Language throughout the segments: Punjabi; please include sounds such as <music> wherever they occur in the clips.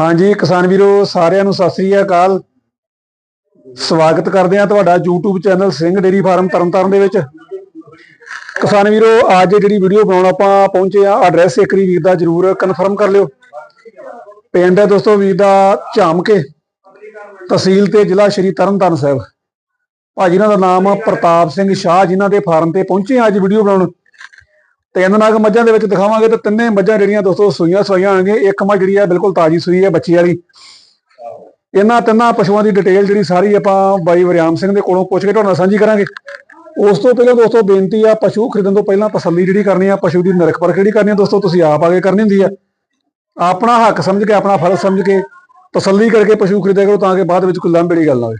ਹਾਂਜੀ, ਕਿਸਾਨ ਵੀਰੋ, ਸਾਰਿਆਂ ਨੂੰ ਸਤਿ ਸ੍ਰੀ ਅਕਾਲ। ਸਵਾਗਤ ਕਰਦੇ ਆ ਤੁਹਾਡਾ YouTube channel Singh dairy farm Tarn Taran ਦੇ ਵਿੱਚ। ਕਿਸਾਨ ਵੀਰੋ, ਅੱਜ ਜਿਹੜੀ ਵੀਡੀਓ ਬਣਾਉਣ ਆਪਾਂ ਪਹੁੰਚੇ ਆ ਐਡਰੈਸ ਇੱਕ ਵੀਰ ਦਾ ਜਰੂਰ ਕਨਫਰਮ ਕਰ ਲਿਓ। ਪਿੰਡ ਹੈ ਦੋਸਤੋ ਵੀਰ ਦਾ ਝਾਮਕੇ, ਤਹਿਸੀਲ ਤੇ ਜ਼ਿਲ੍ਹਾ ਸ਼੍ਰੀ ਤਰਨਤਾਰਨ ਸਾਹਿਬ। ਭਾਜੀ, ਇਹਨਾਂ ਦਾ ਨਾਮ ਪ੍ਰਤਾਪ ਸਿੰਘ ਸ਼ਾਹ, ਜਿਨ੍ਹਾਂ ਦੇ ਫਾਰਮ ਤੇ ਪਹੁੰਚੇ ਆ ਅੱਜ ਵੀਡੀਓ ਬਣਾਉਣ। ਤਿੰਨ ਨਾਗ ਮੱਝਾਂ ਦੇ ਵਿੱਚ ਦਿਖਾਵਾਂਗੇ ਤਾਂ ਤਿੰਨੇ ਮੱਝਾਂ ਜਿਹੜੀਆਂ ਦੋਸਤੋ ਸੂਈਆਂ ਸਵਾਈਆਂ ਹੋਣਗੀਆਂ। ਇੱਕ ਮੱਝ ਜਿਹੜੀ ਆ ਬਿਲਕੁਲ ਤਾਜੀ ਸੂਈ ਹੈ ਬੱਚੀ ਵਾਲੀ। ਇਹਨਾਂ ਤਿੰਨਾਂ ਪਸ਼ੂਆਂ ਦੀ ਡਿਟੇਲ ਜਿਹੜੀ ਸਾਰੀ ਆਪਾਂ ਬਾਈ ਵਰਿਆਮ ਸਿੰਘ ਦੇ ਕੋਲੋਂ ਪੁੱਛ ਕੇ ਤੁਹਾਡੇ ਨਾਲ ਸਾਂਝੀ ਕਰਾਂਗੇ। ਉਸ ਤੋਂ ਪਹਿਲਾਂ ਦੋਸਤੋ ਬੇਨਤੀ ਆ, ਪਸ਼ੂ ਖਰੀਦਣ ਤੋਂ ਪਹਿਲਾਂ ਤਸੱਲੀ ਜਿਹੜੀ ਕਰਨੀ ਆ, ਪਸ਼ੂ ਦੀ ਨਿਰਖ ਪਰਖ ਜਿਹੜੀ ਕਰਨੀ ਆ ਦੋਸਤੋ, ਤੁਸੀਂ ਆਪ ਆਗੇ ਕਰਨੀ ਹੁੰਦੀ ਆ। ਆਪਣਾ ਹੱਕ ਸਮਝ ਕੇ, ਆਪਣਾ ਫਰਜ਼ ਸਮਝ ਕੇ ਤਸੱਲੀ ਕਰਕੇ ਪਸ਼ੂ ਖਰੀਦਿਆ ਕਰੋ ਤਾਂ ਕਿ ਬਾਅਦ ਵਿੱਚ ਕੋਈ ਲੰਬੜੀ ਗੱਲ ਨਾ ਹੋਵੇ।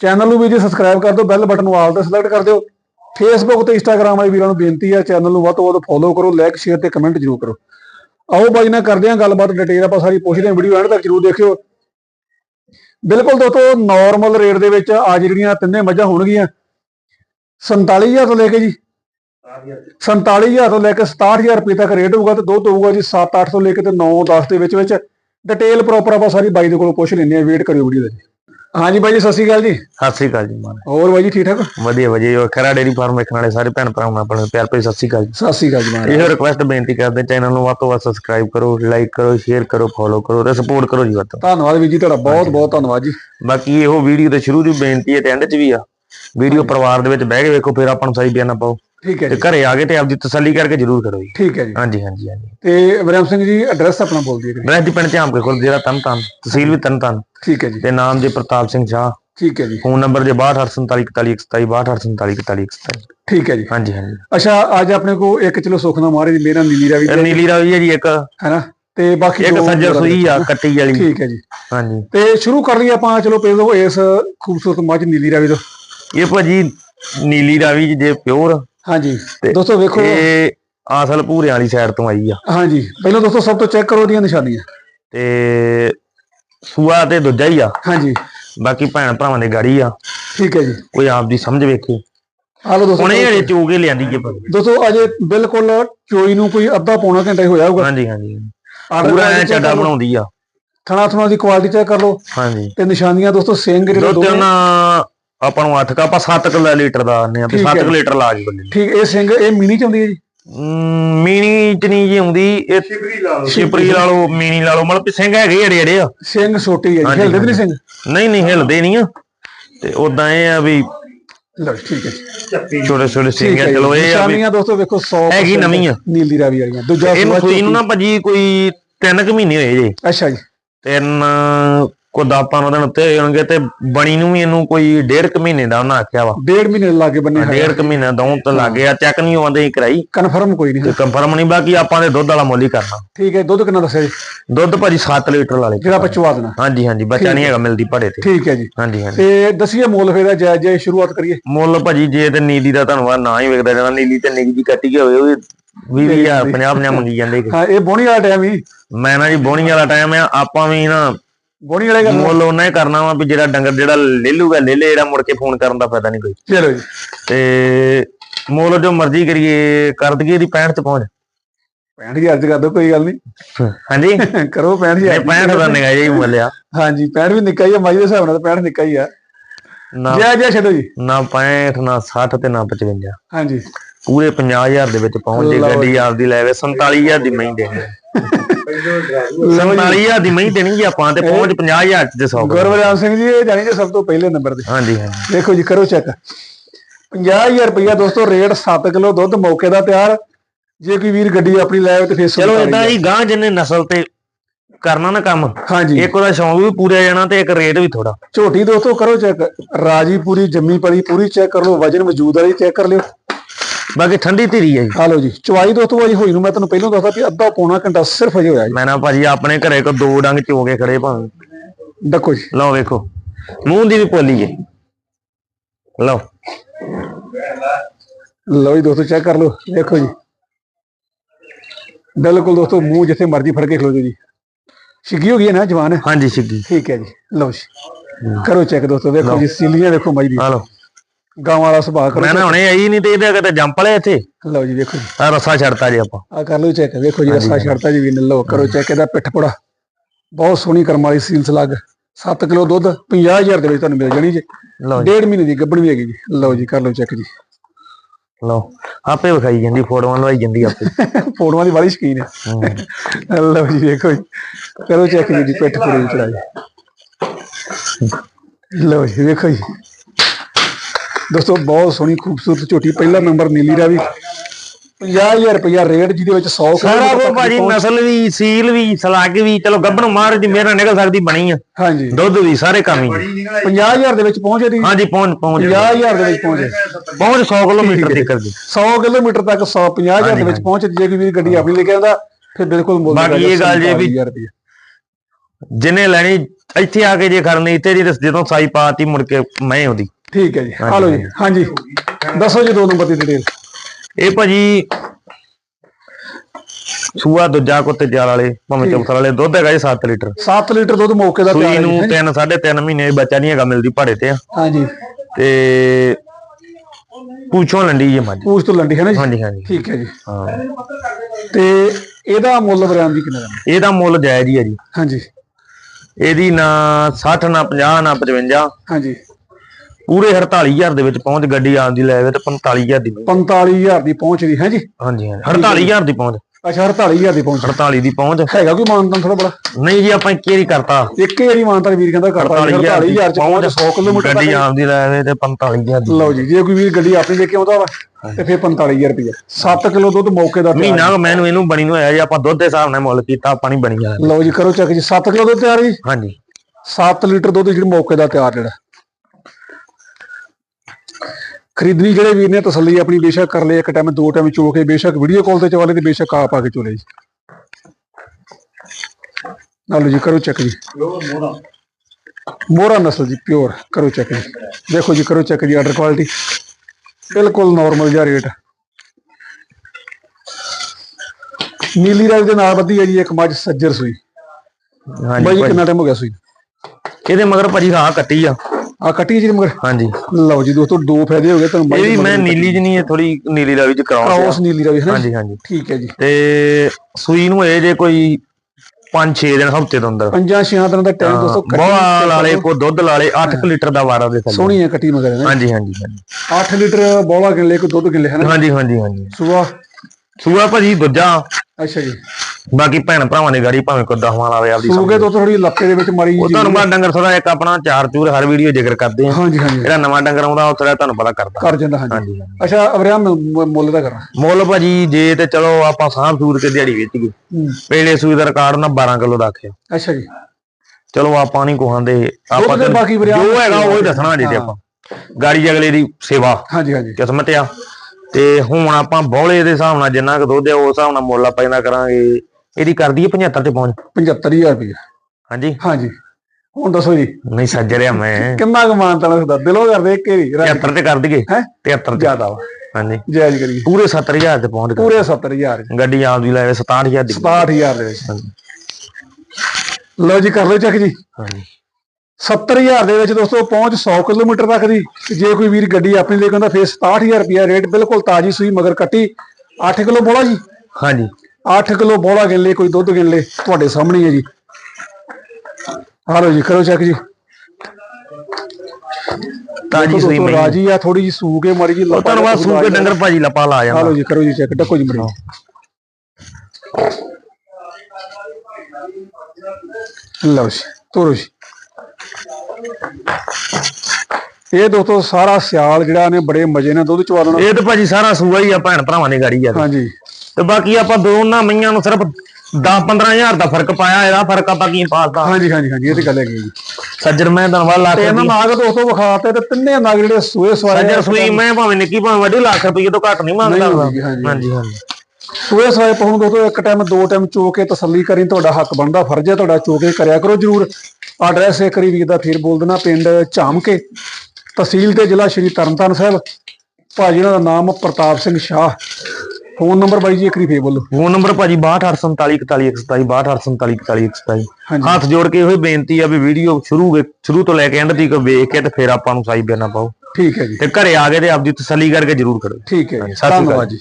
ਚੈਨਲ ਨੂੰ ਵੀ ਜੀ ਸਬਸਕ੍ਰਾਈਬ ਕਰ ਦਿਓ ਬੈਲ ਬਟਨ ਨੂੰ ਆਲ ਤੇ ਸਿਲੈਕਟ ਕਰ ਦਿਓ। ਫੇਸਬੁੱਕ ਤੇ ਇੰਸਟਾਗ੍ਰam ਵਾਲੇ ਵੀਰਾਂ ਨੂੰ ਬੇਨਤੀ ਆ ਚੈਨਲ ਨੂੰ ਵੱਧ ਤੋਂ ਵੱਧ ਫੋਲੋ ਕਰੋ ਲਾਈਕ ਸ਼ੇਅਰ ਤੇ ਕਮੈਂਟ ਜ਼ਰੂਰ ਕਰੋ। ਆਓ ਬਾਈ ਨਾਲ ਕਰਦੇ ਹਾਂ ਗੱਲਬਾਤ ਡਿਟੇਲ ਆਪਾਂ ਸਾਰੀ ਪੁੱਛਦੇ ਹਾਂ ਵੀਡੀਓ ਐਂਡ ਤੱਕ ਜ਼ਰੂਰ ਦੇਖਿਓ। ਬਿਲਕੁਲ ਦੋਸਤੋ ਨਾਰਮਲ ਰੇਟ ਦੇ ਵਿੱਚ ਆ ਜਿਹੜੀਆਂ ਤਿੰਨੇ ਮੱਝਾਂ ਹੋਣਗੀਆਂ 47000 ਤੋਂ ਲੈ ਕੇ ਜੀ 47000 ਤੋਂ ਲੈ ਕੇ 67000 ਰੁਪਏ ਤੱਕ ਰੇਟ ਹੋਊਗਾ ਤੇ ਦੁੱਧ ਹੋਊਗਾ ਜੀ 7-8 ਤੋਂ ਲੈ ਕੇ ਤੇ 9-10 ਦੇ ਵਿੱਚ ਵਿੱਚ। ਡਿਟੇਲ ਪ੍ਰੋਪਰ ਆਪਾਂ ਸਾਰੀ ਬਾਈ ਦੇ ਕੋਲੋਂ ਪੁੱਛ ਲੈਂਦੇ ਆ ਵੇਟ ਕਰਿਓ ਵੀਡੀਓ ਦਾ ਜੀ ਹਾਂਜੀ ਬਾਈ ਜੀ ਸਤਿ ਸ਼੍ਰੀ ਅਕਾਲ ਜੀ। ਸਤਿ ਸ੍ਰੀ ਅਕਾਲ ਜੀ ਮਾਨ ਹੋਰ ਬਾਈ ਜੀ ਠੀਕ ਠਾਕ? ਵਧੀਆ ਵਧੀਆ ਉਹ ਖਰਾ ਡੇਰੀ ਫਾਰਮ ਵੇਖਣ ਵਾਲੇ ਸਾਰੇ ਭੈਣ ਭਰਾਵਾਂ ਨੂੰ ਆਪਣੇ ਪਿਆਰ ਭਰੀ ਸਤਿ ਸ੍ਰੀ ਅਕਾਲ ਜੀ। ਸਤਿ ਸ਼੍ਰੀ ਅਕਾਲ ਜੀ ਮਹਾਰਾਜ। ਇਹੋ ਰਿਕੁਐਸਟ ਬੇਨਤੀ ਕਰਦੇ ਚੈਨਲ ਨੂੰ ਵੱਧ ਤੋਂ ਵੱਧ ਸਬਸਕ੍ਰਾਈਬ ਕਰੋ ਲਾਈਕ ਕਰੋ ਸ਼ੇਅਰ ਕਰੋ ਫੋਲੋ ਕਰੋ ਤੇ ਸਪੋਰਟ ਕਰੋ ਜੀ ਵੱਧ ਤੋਂ ਧੰਨਵਾਦ ਵੀਰ ਜੀ ਤੁਹਾਡਾ ਬਹੁਤ ਬਹੁਤ ਧੰਨਵਾਦ ਜੀ। ਬਾਕੀ ਇਹੋ ਵੀਡੀਓ ਦੇ ਸ਼ੁਰੂ ਦੀ ਬੇਨਤੀ ਹੈ ਤੇ ਐਂਡ 'ਚ ਵੀ ਆ। ਵੀਡੀਓ ਪਰਿਵਾਰ ਦੇ ਵਿੱਚ ਬਹਿ ਕੇ ਵੇਖੋ ਫਿਰ ਆਪਾਂ ਨੂੰ ਸਹੀ ਬਿਆਨਾ ਪਾਓ। ਠੀਕ ਹੈ ਤੇ ਜੀ। ਘਰੇ ਆ ਕੇ ਤੇ ਆਪਦੀ ਤਸੱਲੀ ਕਰਕੇ ਜਰੂਰ ਕਰੋ ਜੀ। ਠੀਕ ਹੈ ਜੀ। ਹਾਂਜੀ ਹਾਂਜੀ ਹਾਂਜੀ। ਤੇ ਵਰਿਆਮ ਸਿੰਘ ਜੀ ਐਡਰੈਸ ਆਪਣਾ ਬੋਲ ਦਿਓ ਜੀ ਬ੍ਰੈਂਚ ਪਿੰਡ ਝਾਮ ਕੇ ਕੋਲ ਜਿਹੜਾ ਤਨ ਤਨ ਤਹਿਸੀਲ ਵੀ ਤਨ ਤਨ ਠੀਕ ਹੈ ਜੀ। ਤੇ ਨਾਮ ਜੇ ਪ੍ਰਤਾਪ ਸਿੰਘ ਸ਼ਾਹ। ਠੀਕ ਹੈ ਜੀ। ਫੋਨ ਨੰਬਰ ਜੇ 624847 ਠੀਕ ਹੈ ਜੀ। ਹਾਂਜੀ ਹਾਂਜੀ। ਅੱਛਾ ਅੱਜ ਆਪਣੇ ਕੋ ਇੱਕ ਚਲੋ ਸੁਖ ਨਾ ਮਹਾਰਾਜ ਦੀ ਮੇਰਾ ਨੀਲੀ ਰਾਵੀ ਇਹ ਨੀਲੀ ਰਾਵੀ ਹੈ ਜੀ ਇੱਕ ਨਾ ਤੇ ਬਾਕੀ ਇੱਕ ਦੋ ਸੱਜਰ ਸੂਈ ਆ ਕੱਟੀ ਵਾਲੀ। ਠੀਕ ਹੈ ਜੀ। ਹਾਂਜੀ। ਤੇ ਸ਼ੁਰੂ ਕਰ ਲਈਏ ਆਪਾਂ ਚਲੋ ਪਹਿਲਾਂ ਇਸ ਖੂਬਸੂਰਤ ਮੱਝ ਨੀਲੀ ਰਾਵੀ ਤੋਂ। ਇਹ ਭਾਜੀ ਨੀਲੀ ਰਾਵੀ ਜੀ ਜੇ ਪਿਓਰ ਹਾਂਜੀ। ਤੇ ਦੋਸਤੋ ਵੇਖੋ। ਇਹ ਆਸਲ ਭੂਰੇ ਵਾਲੀ ਸਾਈਡ ਤੋਂ ਆਈ ਆ। ਹਾਂਜੀ। ਪਹਿਲਾਂ ਦੋਸਤੋ ਸਭ ਤੋਂ ਚੈੱਕ ਕਰੋ ਉਹਦੀਆਂ ਨਿਸ਼ਾਨੀਆਂ। ਤੇ ਸੂਆ ਤੇ ਦੂਜਾ ਹੀ ਆ। ਹਾਂਜੀ। ਬਾਕੀ ਭੈਣ ਭਰਾਵਾਂ ਦੇ ਗਾੜੀ ਆ। ਠੀਕ ਹੈ ਜੀ। ਕੋਈ ਆਪ ਦੀ ਸਮਝ ਵੇਖੇ। ਆ ਲਓ ਦੋਸਤੋ ਹੁਣੇ ਹਰੇ ਚੋ ਕੇ ਲਿਆਂਦੀ ਜੇ ਭਾਜੀ ਦੋਸਤੋ ਅਜੇ ਬਿਲਕੁਲ ਚੋਈ ਨੂੰ ਕੋਈ ਅੱਧਾ ਪੌਣਾ ਘੰਟਾ ਹੀ ਹੋਇਆ ਹੋਊਗਾ। ਹਾਂਜੀ ਹਾਂਜੀ। ਪੂਰਾ ਐ ਚੱਡਾ ਬਣਾਉਂਦੀ ਆ। ਥਣਾ ਥਣਾ ਦੀ ਕੁਆਲਿਟੀ ਚੈੱਕ ਕਰ ਲਓ। ਹਾਂਜੀ। ਤੇ ਨਿਸ਼ਾਨੀਆਂ ਦੋਸਤੋ ਸਿੰਘ ਜਿਹੜੇ ਦੋਵੇਂ। ਉਹਨਾਂ ਆਪਾਂ ਨੂੰ 8 ਆਪਾਂ 7 ਕਿਲੋ ਲੀਟਰ ਦਾ ਆਨੇ ਆ ਵੀ ਠੀਕ 7 ਹੈ। ਲੀਟਰ ਲਾ ਜੀ ਬੰਦੇ ਠੀਕ ਇਹ ਸਿੰਘ ਇਹ ਮਿਨੀ ਚ ਆਉਂਦੀ ਹੈ ਜੀ? ਨੂੰ ਮੀਣੀ ਚ ਨਹੀਂ ਜੀ ਆਉਂਦੀ ਇਹ ਛਿਪਰੀ ਲਾ ਲਓ। ਮੀਣੀ ਲਾ ਲਓ ਮਤਲਬ ਵੀ ਸਿੰਘ ਹੈਗੇ ਜਿਹੜੇ ਜਿਹੜੇ ਆ। ਸਿੰਘ ਛੋਟੀ ਹੈ ਜੀ ਹਾਂਜੀ, ਹਿਲਦੇ ਵੀ ਨਹੀਂ ਸਿੰਘ? ਨਹੀਂ ਨਹੀਂ ਹਿਲਦੇ ਨਹੀਂ ਆ। ਤੇ ਉਦਾਂ ਇਹ ਆ ਵੀ ਲਓ ਜੀ, ਠੀਕ ਹੈ ਜੀ। ਛੋਟੇ ਛੋਟੇ ਸਿੰਘ ਆ। ਚਲੋ ਇਹ ਆ ਵੀ ਨਿਸ਼ਾਨੀਆਂ ਦੋਸਤੋ ਵੇਖੋ 100 ਹੈਗੀ ਨਵੀਂ ਆ। ਨੀਲੀ ਰਾਵੀ ਵਾਲੀਆਂ। ਦੂਜਾ ਇਹਨੂੰ ਸੂਆ ਸੂਈ ਨੂੰ ਨਾ ਝੋਟੀ। ਭਾਜੀ ਕੋਈ 3 ਕੁ ਮਹੀਨੇ ਹੋਏ ਜੇ। ਅੱਛਾ ਜੀ। ਤਿੰਨ ਕੋ ਨੂੰ ਦਿਨ ਉੱਤੇ ਹੋਣਗੇ ਤੇ ਬਣੀ ਨੂੰ ਵੀ ਇਹਨੂੰ ਕੋਈ ਡੇਢ ਕੁ ਮਹੀਨੇ ਦਾ ਉਹਨਾਂ ਆਖਿਆ ਵਾ। ਡੇਢ ਮਹੀਨੇ ਲਾਗੇ ਬੰਨੇ ਡੇਢ ਕੁ ਮਹੀਨੇ ਦਾ ਤਾਂ ਲੱਗੇ ਆ ਚੈੱਕ ਨਹੀਂ ਆਉਂਦੇ ਹੀ ਕਰਾਈ। ਕਨਫਰਮ ਕੋਈ ਨਹੀਂ ਤੇ ਕੰਫਰਮ ਨਹੀਂ ਬਾਕੀ ਆਪਾਂ ਦੇ ਦੁੱਧ ਵਾਲਾ ਮੁੱਲ ਹੀ ਕਰਨਾ। ਠੀਕ ਹੈ ਦੁੱਧ ਕਿੰਨਾ ਦੱਸਿਆ ਜੀ? ਦੁੱਧ ਭਾਜੀ 7 ਲੀਟਰ ਵਾਲੇ। ਜਿਹੜਾ ਆਪਾਂ ਚਵਾ ਦੇਣਾ। ਹਾਂਜੀ ਹਾਂਜੀ ਬੱਚਾ ਨਹੀਂ ਹੈਗਾ ਮਿਲਦੀ ਭੜੇ ਤੇ। ਠੀਕ ਹੈ ਜੀ। ਹਾਂਜੀ ਹਾਂਜੀ। ਤੇ ਦਸੀਏ ਮੁੱਲ ਫੇਰ ਜਾਇਜ਼ ਜਾਇਜ਼ ਸ਼ੁਰੂਆਤ ਕਰੀਏ। ਮੁੱਲ ਭਾਜੀ ਜੇ ਤੇ ਨੀਲੀ ਦਾ ਧੰਨਵਾਦ ਨਾ ਹੀ ਵਿਕਦਾ ਜਿਹੜਾ ਨੀਲੀ ਤੇ ਨਿੱਕੀ ਜੀ ਕੱਟੀ ਹੋਵੇ ਉਹ ਵੀ 20000 50 50 ਮੰਗੀ ਜਾਂਦੇ। <laughs> ਹਾਂ ਇਹ ਬੋਣੀ ਵਾਲਾ ਟਾਈਮ ਹੀ। ਮੈਂ ਨਾ ਜੀ ਬੋਣੀ ਵਾਲਾ ਟਾਈਮ ਆ ਆਪਾਂ ਵੀ ਨਾ ਬੋਣੀ ਵਾਲੇ ਗੱਲ ਮੁੱਲ ਉਹਨਾਂ ਹੀ ਕਰਨਾ ਵਾ ਵੀ ਜਿਹੜਾ ਡੰਗਰ ਜਿਹੜਾ ਲੈ ਲੂਗਾ ਲੈ ਲੈ ਜਿਹੜਾ ਮੁੜ ਕੇ ਫੋਨ ਕਰਨ ਦਾ ਫਾਇਦਾ ਨਹੀਂ ਕੋਈ। ਚਲੋ ਜੀ। ਤੇ ਮੁੱਲ ਜੋ ਮਰਜ਼ੀ ਕਰੀਏ ਕਰ ਦਈਏ ਦੀ 65 ਚ ਪਹੁੰਚ। 65000 ਚ ਕਰ ਦੋ ਕੋਈ ਗੱਲ <laughs> ਨਹੀਂ ਹਾਂਜੀ? ਕਰੋ 65000 ਇਹ 65 ਦਾ ਨਿਗਾਹ ਜੀ ਮੁੱਲ ਆ। ਹਾਂਜੀ 65 ਵੀ ਨਿੱਕਾ ਹੀ ਆ ਮਾਈ ਦੇ ਹਿਸਾਬ ਨਾਲ ਤਾਂ 65 ਨਿੱਕਾ ਹੀ ਆ। ਨਾ ਜੈ ਜੈ ਛੱਡੋ ਜੀ। ਨਾ 65 ਨਾ 60 ਤੇ ਨਾ 55 ਹਾਂਜੀ। ਪੂਰੇ 50000 ਦੇ ਵਿੱਚ ਪਹੁੰਚ ਜੇ ਗੱਡੀ ਆਪਦੀ ਲੈਵੇ 47000 ਦੀ ਮਹੀਂ ਦੇਣੀ। <laughs> 47000 ਦੀ ਮਹੀਂ ਦੇਣੀ ਜੀ ਆਪਾਂ ਤੇ ਪਹੁੰਚ 50000 ਚ ਤੇ 100 ਗੁਰਵਰਿਆਮ ਸਿੰਘ ਜੀ ਇਹ ਜਾਣੀ ਜੇ ਸਭ ਤੋਂ ਪਹਿਲੇ ਨੰਬਰ ਤੇ। ਹਾਂਜੀ ਹਾਂਜੀ। ਦੇਖੋ ਜੀ ਕਰੋ ਚੈੱਕ। 50000 ਰੁਪਇਆ ਦੋਸਤੋ ਰੇਟ 7 ਕਿਲੋ ਦੁੱਧ ਮੌਕੇ ਦਾ ਤਿਆਰ। ਜੇ ਕੋਈ ਵੀਰ ਗੱਡੀ ਆਪਣੀ ਲੈ ਆਵੇ ਤੇ ਫੇਰ ਚਲੋ ਇਦਾਂ ਹੀ ਗਾਂ ਜਿੰਨੇ ਨਸਲ ਤੇ ਕਰਨਾ ਨਾ ਕੰਮ ਹਾਂਜੀ। ਇੱਕ ਉਹਦਾ ਸ਼ੌਂਕ ਵੀ ਪੂਰਾ ਜਾਣਾ ਤੇ ਇੱਕ ਰੇਟ ਵੀ ਥੋੜਾ ਝੋਟੀ ਦੋਸਤੋ ਕਰੋ ਚੈੱਕ। ਰਾਜੀ ਪੂਰੀ ਜੰਮੀ ਪਲੀ ਪੂਰੀ ਚੈੱਕ ਕਰ ਲਓ ਵਜਨ ਵਜੂਦ ਵਾਲੀ ਚੈੱਕ ਕਰ ਲਿਓ। ਬਾਕੀ ਠੰਡੀ ਧੀਰੀ ਹੈ ਜੀ। ਆ ਲਓ ਜੀ। ਚਵਾਈ ਦੋਸਤੋ ਅਜੇ ਹੋਈ ਨੂੰ ਮੈਂ ਤੁਹਾਨੂੰ ਪਹਿਲਾਂ ਦੱਸਦਾ ਵੀ ਅੱਧਾ ਪੌਣਾ ਘੰਟਾ ਸਿਰਫ ਅਜੇ ਹੋਇਆ ਜੀ। ਮੈਂ ਨਾ ਭਾਜੀ ਆਪਣੇ ਘਰੇ ਕੋ ਦੋ ਡੰਗ ਚੋ ਕੇ ਖੜੇ ਭਾਵੇਂ। ਦੇਖੋ ਜੀ। ਲਓ ਵੇਖੋ। ਮੂੰਹ ਦੀ ਵੀ ਪੋਲੀ ਹੈ ਲਓ। ਲਓ ਜੀ ਦੋਸਤੋ ਚੈੱਕ ਕਰ ਲਓ। ਦੇਖੋ ਜੀ। ਬਿਲਕੁਲ ਦੋਸਤੋ ਮੂੰਹ ਜਿੱਥੇ ਮਰਜ਼ੀ ਫੜ ਕੇ ਖਲੋ ਜਾਓ ਜੀ। ਛਿੱਗੀ ਹੋ ਗਈ ਹੈ ਨਾ ਜਵਾਨ? ਹਾਂਜੀ ਸਿੱਗੀ। ਠੀਕ ਹੈ ਜੀ। ਲਓ ਜੀ। ਕਰੋ ਚੈੱਕ ਦੋਸਤੋ ਦੇਖੋ ਜੀ ਸੀਲੀਆਂ ਦੇਖੋ ਮਾਈ ਦੀ। ਆ ਲਓ। ਗਾਂ ਵਾਲਾ ਸੁਭਾਅ ਕਰੋ ਮੈਂ ਨਾ ਹੁਣੇ ਆਈ ਨਹੀਂ ਤੇ ਇਹਦੇ ਅਗੇ ਤੇ ਜੰਪ ਲਿਆ ਇੱਥੇ। ਲਓ ਜੀ ਦੇਖੋ ਜੀ। ਆ ਰੱਸਾ ਛੱਡਤਾ ਜੀ ਆਪਾਂ। ਆ ਕਰ ਲਓ ਚੈੱਕ ਦੇਖੋ ਜੀ ਰਸਾ ਛੱਡਤਾ ਜੀ ਵੀ ਲਓ ਕਰੋ ਚੈੱਕ ਇਹਦਾ ਪਿੱਠ ਪੜਾ। ਬਹੁਤ ਸੋਹਣੀ ਕਰਮ ਵਾਲੀ ਸੀਲ ਸਲੱਗ 7 ਕਿਲੋ ਦੁੱਧ 50000 ਦੇ ਵਿੱਚ ਤੁਹਾਨੂੰ ਮਿਲ ਜਾਣੀ ਜੀ। ਲਓ ਜੀ। ਡੇਢ ਮਹੀਨੇ ਦੀ ਗੱਭਣ ਵੀ ਹੈਗੀ ਜੀ। ਲਓ ਜੀ ਕਰ ਲਓ ਚੈੱਕ ਜੀ। ਲਓ ਆਪੇ ਵਿਖਾਈ ਜਾਂਦੀ ਫੋਟੋਆਂ ਲਵਾਈ ਜਾਂਦੀ ਆਪੇ। <laughs> ਫੋਟੋਆਂ ਦੀ ਵਾਲੀ ਸ਼ਕੀਨ ਹੈ। ਲਓ ਜੀ ਦੇਖੋ ਜੀ। ਕਰੋ ਚੈੱਕ ਜੀ ਪਿੱਠ ਪੂਰੀ ਚੜਾਈ। ਲਓ ਜੀ ਵੇਖੋ ਜੀ। ਦੋਸਤੋ ਬਹੁਤ ਸੋਹਣੀ ਖੂਬਸੂਰਤ ਝੋਟੀ ਪਹਿਲਾ ਨੰਬਰ ਨੀਲੀ ਰਾਵੀ 50000 ਰੁਪਇਆ ਰੇਟ ਜਿਹਦੇ ਵਿੱਚ 100 ਸਾਰਾ ਕੋ ਭਾਜੀ ਨਸਲ ਵੀ ਸੀਲ ਵੀ ਸਲਾਗ ਵੀ ਚਲੋ ਗੱਭਣ ਮਾਰ ਦੀ ਮੇਰਾ ਨਿਕਲ ਸਕਦੀ ਬਣੀ ਆ। ਹਾਂਜੀ। ਦੁੱਧ ਵੀ ਸਾਰੇ ਕੰਮ ਹੀ। 50000 ਦੇ ਵਿੱਚ ਪਹੁੰਚੇ ਦੀ ਹਾਂਜੀ ਪਹੁੰਚ ਪਹੁੰਚ 50000 ਦੇ ਵਿੱਚ ਪਹੁੰਚੇ ਪਹੁੰਚ 100 ਕਿਲੋਮੀਟਰ ਤੱਕ ਦੀ। 100 ਕਿਲੋਮੀਟਰ ਤੱਕ 100 50000 ਦੇ ਵਿੱਚ ਪਹੁੰਚ ਜੇ ਕੋਈ ਵੀਰ ਗੱਡੀ ਆਪਣੀ ਲੈ ਕੇ ਆਉਂਦਾ ਫਿਰ ਬਿਲਕੁਲ ਮੁੱਲ ਬਾਕੀ ਇਹ ਗੱਲ ਜੇ ਵੀ- 47,000 ਰੁਪਇਆ। ਜਿਹਨੇ ਲੈਣੀ ਇੱਥੇ ਆ ਕੇ ਜੇ ਖੜਨੀ ਤੇ ਜੀ ਜਦੋਂ ਸਾਈ ਪਾਤੀ ਮੁੜ ਕੇ ਮੈਂ ਉਹਦੀ। ਠੀਕ ਹੈ ਜੀ। ਆ ਲਓ ਜੀ। ਹਾਂਜੀ। ਦੱਸੋ ਜੀ ਦੋ ਨੰਬਰ ਦੀ ਡਿਟੇਲ ਇਹ ਭਾਜੀ ਸੂਆ ਦੂਜਾ ਕੁੱਤੇ ਜਾਲ ਵਾਲੇ ਭਾਵੇਂ ਚੌਥਾ ਵਾਲੇ ਦੁੱਧ ਹੈਗਾ ਜੀ 7 ਲੀਟਰ। 7 ਲੀਟਰ ਦੁੱਧ ਮੌਕੇ ਦਾ ਤਿਆਰ ਹੈ ਨੂੰ ਜੀ। 3 3.5 ਮਹੀਨੇ ਬੱਚਾ ਨਹੀਂ ਹੈਗਾ ਮਿਲਦੀ ਭਾੜੇ ਤੇ। ਹਾਂਜੀ। ਤੇ ਪੁੱਛੋ ਲੰਡੀ ਜੀ ਮੱਝ ਪੂਛ ਤੋਂ ਲੰਡੀ ਹੈ ਨਾ ਜੀ? ਹਾਂਜੀ ਹਾਂਜੀ। ਠੀਕ ਹੈ ਜੀ। ਹਾਂ। ਤੇ ਇਹਦਾ ਮੁੱਲ ਬਰਿਆਮ ਜੀ ਕਿੰਨਾ ਦਾ ਇਹਦਾ ਮੁੱਲ ਜਾਇਜ਼ ਹੀ ਹੈ ਜੀ। ਹਾਂਜੀ। ਇਹਦੀ ਨਾ 60 ਨਾ 50 ਨਾ 55 ਹਾਂਜੀ। ਪੂਰੇ 48000 ਦੇ ਵਿੱਚ ਪਹੁੰਚ ਗੱਡੀ ਆਉਂਦੀ ਲੈ ਆਵੇ ਤੇ 45000 ਦੀ ਮਿਲ 45000 ਦੀ ਪਹੁੰਚ ਦੀ ਹੈ ਜੀ ਹਾਂਜੀ। ਹਾਂਜੀ 48000 ਦੀ ਪਹੁੰਚ। ਅੱਛਾ 48000 ਦੀ ਪਹੁੰਚ 48 ਦੀ ਪਹੁੰਚ। ਹੈਗਾ ਕੋਈ ਮਾਨਤਾਂ ਥੋੜਾ ਬੜਾ? ਨਹੀਂ ਜੀ ਆਪਾਂ ਇੱਕ ਵਾਰੀ ਕਰਤਾ। ਇੱਕ ਹੀ ਮਾਨਤਾਂ ਵੀਰ ਕਹਿੰਦਾ ਕਰਤਾ 48000 ਚ ਪਹੁੰਚ 100 ਕਿਲੋਮੀਟਰ ਗੱਡੀ ਆਉਂਦੀ ਲੈ ਆਵੇ ਤੇ 45000 ਦੀ। ਲਓ ਜੀ ਜੇ ਕੋਈ ਵੀਰ ਗੱਡੀ ਆਪਣੀ ਲੈ ਕੇ ਆਉਂਦਾ ਵਾ ਤੇ ਫਿਰ 45000 ਰੁਪਏ 7 ਕਿਲੋ ਦੁੱਧ ਮੌਕੇ ਦਾ ਮਹੀਨਾ ਮੈਨੂੰ ਇਹਨੂੰ ਬਣੀ ਨੂੰ ਹੋਇਆ ਜੀ ਆਪਾਂ ਦੁੱਧ ਦੇ ਹਿਸਾਬ ਨਾਲ ਮੁੱਲ ਕੀਤਾ ਆਪਾਂ ਨਹੀਂ ਬਣੀ ਜਾਣਾ ਲਓ ਜੀ ਕਰੋ ਚੈੱਕ ਜੀ 7 ਕਿਲੋ ਦੁੱਧ ਤਿਆਰ ਜੀ? ਹਾਂਜੀ। 7 ਲੀਟਰ ਦੁੱਧ ਜਿਹੜੀ ਮੌਕੇ ਦਾ ਤਿਆਰ ਜਿਹੜਾ। ਖਰੀਦਣੀ ਜਿਹੜੇ ਵੀਰ ਨੇ ਤਸੱਲੀ ਆਪਣੀ ਬੇਸ਼ੱਕ ਕਰ ਲਈ ਇੱਕ ਟਾਈਮ ਦੋ ਟਾਈਮ ਚੋ ਕੇ ਬੇਸ਼ੱਕ ਵੀਡੀਓ ਕਾਲ ਤੇ ਚਵਾਲੇ ਤੇ ਬੇਸ਼ੱਕ ਆਪ ਆ ਕੇ ਚੋਲੇ ਜੀ। ਨਾਲੋ ਜੀ ਕਰੋ ਚੈੱਕ ਜੀ। ਮੋਰਾ ਨਸਲ ਜੀ ਪਿਓਰ ਕਰੋ ਚੈੱਕ ਜੀ। ਦੇਖੋ ਜੀ ਕਰੋ ਚੈੱਕ ਜੀ ਆਰਡਰ ਕੁਆਲਿਟੀ ਬਿਲਕੁਲ ਨਾਰਮਲ ਜਿਹਾ ਰੇਟ ਨੀਲੀ ਰਾਜ ਦੇ ਨਾਲ ਹੈ ਜੀ ਇੱਕ ਮੱਝ ਸੱਜਰ ਸੂਈ। ਹਾਂਜੀ ਭਾਜੀ। ਕਿੰਨਾ ਟਾਈਮ ਹੋ ਗਿਆ ਸੂਈ ਇਹਦੇ ਮਗਰ ਭਾਜੀ ਹਾਂ ਕੱਟੀ ਆ। ਆ ਕੱਟੀ ਜੀ ਮਗਰ? ਹਾਂਜੀ। ਲਓ ਜੀ ਦੋਸਤੋ ਦੋ ਫਾਇਦੇ ਹੋ ਗਏ ਤੁਹਾਨੂੰ ਇਹ ਵੀ ਮੈਂ ਨੀਲੀ ਚ ਨਹੀਂ ਹੈ ਥੋੜੀ ਨੀਲੀ ਦਾ ਵਿੱਚ ਕਰਾਉਂ ਕ੍ਰਾਸ ਨੀਲੀ ਰਾਵੀ ਹਾਂਜੀ ਹਾਂਜੀ। ਠੀਕ ਹੈ ਜੀ। ਤੇ ਸੂਈ ਨੂੰ ਇਹ ਜੇ ਕੋਈ 5-6 ਦਿਨ ਹਫ਼ਤੇ ਤੋਂ ਅੰਦਰ। ਪੰਜਾਂ ਛਿਆਂ ਦਿਨਾਂ ਦਾ ਟਾਈਮ ਦੋਸਤੋ ਕੱਟੀ ਬਹੁਤ ਲਾਲੇ ਕੋ ਦੁੱਧ ਲਾਲੇ 8 ਲੀਟਰ ਦਾ ਵਾਰਾ ਦੇ ਥੱਲੇ। ਸੋਹਣੀ ਹੈ ਕੱਟੀ ਮਗਰ ਹਾਂਜੀ ਹਾਂਜੀ ਹਾਂਜੀ। 8 ਲੀਟਰ ਬੋਲਾ ਗਿੱਲੇ ਕੋ ਦੁੱਧ ਗਿੱਲੇ ਹੈ ਨਾ ਹਾਂਜੀ ਹਾਂਜੀ ਹਾਂਜੀ। ਸੁਬਾ ਸੂਆ ਭਾਜੀ ਦੂਜਾ। ਅੱਛਾ ਜੀ। ਬਾਕੀ ਭੈਣ ਭਰਾਵਾਂ ਦੀ ਗਾੜੀ ਭਾਵੇਂ ਕੋ ਦਹਵਾਂ ਲਾਵੇ ਆਪਦੀ ਸੂਗੇ ਤੋਂ ਥੋੜੀ ਲੱਪੇ ਦੇ ਵਿੱਚ ਮਾਰੀ ਉਹ ਜੀ ਤੁਹਾਨੂੰ ਬਾਅਦ ਡੰਗਰ ਥੋੜਾ ਇੱਕ ਆਪਣਾ ਚਾਰ ਚੂਰ ਹਰ ਵੀਡੀਓ ਜ਼ਿਕਰ ਕਰਦੇ ਆ। ਹਾਂਜੀ ਹਾਂਜੀ। ਜਿਹੜਾ ਨਵਾਂ ਡੰਗਰ ਆਉਂਦਾ ਉਹ ਥੋੜਾ ਤੁਹਾਨੂੰ ਪਤਾ ਕਰਦਾ। ਕਰ ਜਾਂਦਾ ਹਾਂਜੀ। ਅੱਛਾ ਅਵਰਿਆ ਮੁੱਲ ਦਾ ਕਰਨਾ ਮੁੱਲ ਭਾਜੀ ਜੇ ਤੇ ਚਲੋ ਆਪਾਂ ਸਾਂਭ ਸੂਰ ਕੇ ਦਿਹਾੜੀ ਵੇਚ ਗਏ ਪਹਿਲੇ ਸੂਈ ਦਾ ਰਿਕਾਰਡ ਨਾ 12 ਕਿਲੋ ਦਾ ਆਖਿਆ। ਅੱਛਾ ਜੀ। ਚਲੋ ਆਪਾਂ ਨਹੀਂ ਕੋਹਾਂਦੇ ਆਪਾਂ ਜੋ ਹੈਗਾ ਉਹ ਹੀ ਦੱਸਣਾ ਜੀ ਤੇ ਆਪਾਂ। ਗਾੜੀ ਅਗਲੇ ਦੀ ਸੇਵਾ ਹਾਂਜੀ ਹਾਂਜੀ। ਕਿਸਮਤ ਆ। ਤੇ ਹੁਣ ਆਪਾਂ ਬੌਲੇ ਦੇ ਹਿਸਾਬ ਨਾਲ ਜਿੰਨਾ ਕੁ ਦੁੱਧ ਆ ਉਸ ਹਿਸਾਬ ਨਾਲ ਮੁੱਲ ਆਪਾਂ ਇਹਨਾਂ ਕਰਾਂਗੇ। ਇਹਦੀ ਕਰ ਦਈਏ 75 ਤੇ ਪਹੁੰਚ। 75000 ਰੁਪਏ ਹਾਂਜੀ। ਹਾਂਜੀ। ਹੁਣ ਦੱਸੋ ਜੀ। ਨਹੀਂ ਸੱਜ ਰਿਹਾ ਮੈਂ। ਕਿੰਨਾ ਕੁ ਮਾਨਤਾ ਲੱਗਦਾ ਦਿਲੋਂ ਕਰਦੇ ਇੱਕ ਹੀ 73 ਤੇ ਕਰ ਦਈਏ। ਹੈ? 73 ਤੇ। ਜ਼ਿਆਦਾ ਵਾ। ਹਾਂਜੀ। ਜਾਇਜ਼ ਕਰੀਏ। ਪੂਰੇ 70000 ਤੇ ਪਹੁੰਚ ਗਏ ਪੂਰੇ 70000 ਗੱਡੀ ਆਪਦੀ ਲਾਵੇ 67000 ਦੀ। 67000 ਦੇ ਵਿੱਚ। ਲਓ ਜੀ ਕਰ ਲਓ ਚੈੱਕ ਜੀ। ਹਾਂਜੀ। 70000 ਦੇ ਵਿੱਚ ਦੋਸਤੋ ਪਹੁੰਚ 100 ਕਿਲੋਮੀਟਰ ਤੱਕ ਦੀ। ਜੇ ਕੋਈ ਵੀਰ ਗੱਡੀ ਆਪਣੀ ਲੈ ਕੇ ਆਉਂਦਾ ਫੇਰ 67000 ਰੁਪਿਆ ਰੇਟ ਬਿਲਕੁਲ ਤਾਜੀ ਸੂਈ ਮਗਰ ਕੱਟੀ। 8 ਕਿਲੋ ਬੋਲਾ ਜੀ। ਹਾਂਜੀ। 8 ਕਿਲੋ ਬੋਲਾ ਗਿਣ ਲੈ ਕੋਈ ਦੁੱਧ ਗਿਣ ਲੈ ਤੁਹਾਡੇ ਸਾਹਮਣੇ ਹੈ ਜੀ। ਆ ਲਓ ਜੀ ਕਰੋ ਚੈੱਕ ਜੀ। ਤਾਜੀ ਸੂਈ ਦੋਸਤੋ ਮੈਂ ਰਾਜੀ ਆ ਥੋੜੀ ਜੀ ਸੂ ਕੇ ਮਾੜੀ ਜੀ ਉਹ ਤੁਹਾਨੂੰ ਬਾਅਦ ਸੂ ਕੇ ਡੰਗਰ ਭਾਜੀ ਲੱਪਾ ਲਾ ਆ ਜਾਂਦਾ ਲਓ ਜੀ ਕਰੋ ਜੀ ਚੈੱਕ ਟੱਕੋ ਜੀ ਮੜੀ ਲਓ ਜੀ ਤੋਰੋ ਜੀ। ਇਹ ਦੋਸਤੋ ਸਾਰਾ ਸਿਆਲ ਜਿਹੜਾ ਨੇ ਬੜੇ ਮਜ਼ੇ ਨਾਲ ਦੁੱਧ ਚਵਾ ਦੇਣਾ ਇਹ ਤੇ ਭਾਜੀ ਸਾਰਾ ਸੂਆ ਹੀ ਆ ਭੈਣ ਭਰਾਵਾਂ ਦੀ ਗਾੜੀ ਆ। ਹਾਂਜੀ। ਤੇ ਬਾਕੀ ਆਪਾਂ ਦੋਨਾਂ ਮਈਆਂ ਨੂੰ ਸਿਰਫ 10-15000 ਦਾ ਫ਼ਰਕ ਪਾਇਆ ਇਹਦਾ ਫ਼ਰਕ ਆਪਾਂ ਕੀ ਪਾਲਦਾ ਹਾਂਜੀ ਹਾਂਜੀ ਹਾਂਜੀ ਇਹ ਤੇ ਗੱਲ ਹੈਗੀ ਜੀ। ਸੱਜਰ ਮੈਂ ਧੰਨਵਾਦ ਲੱਖ ਤੇ ਇਹਨਾਂ ਦੀ ਨਾਗ ਦੋਸਤੋ ਵਿਖਾਤੇ ਤੇ ਤਿੰਨੇ ਨਾਗ ਜਿਹੜੇ ਸੂਏ ਸਵਾਰੇ ਸੱਜਰ ਸੂਈ ਮੈਂ ਭਾਵੇਂ ਨਿੱਕੀ ਭਾਵੇਂ ਵੱਡੀ ਲੱਖ ਰੁਪਏ ਤੋਂ ਘੱਟ ਨਹੀਂ ਮੰਗਦਾ। ਹਾਂਜੀ, ਹਾਂਜੀ। ਸੂਏ ਸਵਾਏ ਪਾਉਣ ਦੋਸਤੋ ਇੱਕ ਟਾਈਮ ਦੋ ਟਾਈਮ ਚੋ ਕੇ ਤਸੱਲੀ ਕਰੀ ਤੁਹਾਡਾ ਹੱਕ ਬਣਦਾ ਫਰਜ਼ ਹੈ ਤੁਹਾਡਾ ਚੋ ਕੇ ਕਰਿਆ ਕਰੋ ਜਰੂਰ। ਐਡਰੈਸ ਇੱਕ ਵਾਰੀ ਵੀਰ ਦਾ ਫੇਰ ਬੋਲ ਦੇਣਾ ਪਿੰਡ ਝਾਮਕੇ ਤਹਿਸੀਲ ਤੇ ਜ਼ਿਲ੍ਹਾ ਸ਼੍ਰੀ ਤਰਨਤਾਰਨ ਸਾਹਿਬ। ਭਾਜੀ ਦਾ ਨਾਮ ਪ੍ਰਤਾਪ ਸਿੰਘ ਸ਼ਾਹ। ਫੋਨ ਨੰਬਰ ਬਾਈ ਜੀ ਇੱਕ ਵਾਰੀ ਫੇਰ ਬੋਲੋ। ਫੋਨ ਨੰਬਰ ਭਾਜੀ 6284474127 6284474127 ਹਾਂਜੀ। ਹੱਥ ਜੋੜ ਕੇ ਇਹੋ ਬੇਨਤੀ ਆ ਵੀ ਵੀਡੀਓ ਸ਼ੁਰੂ ਸ਼ੁਰੂ ਤੋਂ ਲੈ ਕੇ ਐਂਡ ਤੱਕ ਵੇਖ ਕੇ ਤੇ ਫਿਰ ਆਪਾਂ ਨੂੰ ਸਾਈ ਦੇਣਾ ਪਾਓ। ਠੀਕ ਹੈ ਜੀ। ਤੇ ਘਰੇ ਆ ਕੇ ਤੇ ਆਪਦੀ ਤਸੱਲੀ ਕਰਕੇ ਜਰੂਰ ਕਰੋ ਠੀਕ ਹੈ ਜੀ। ਧੰਨਵਾਦ ਜੀ।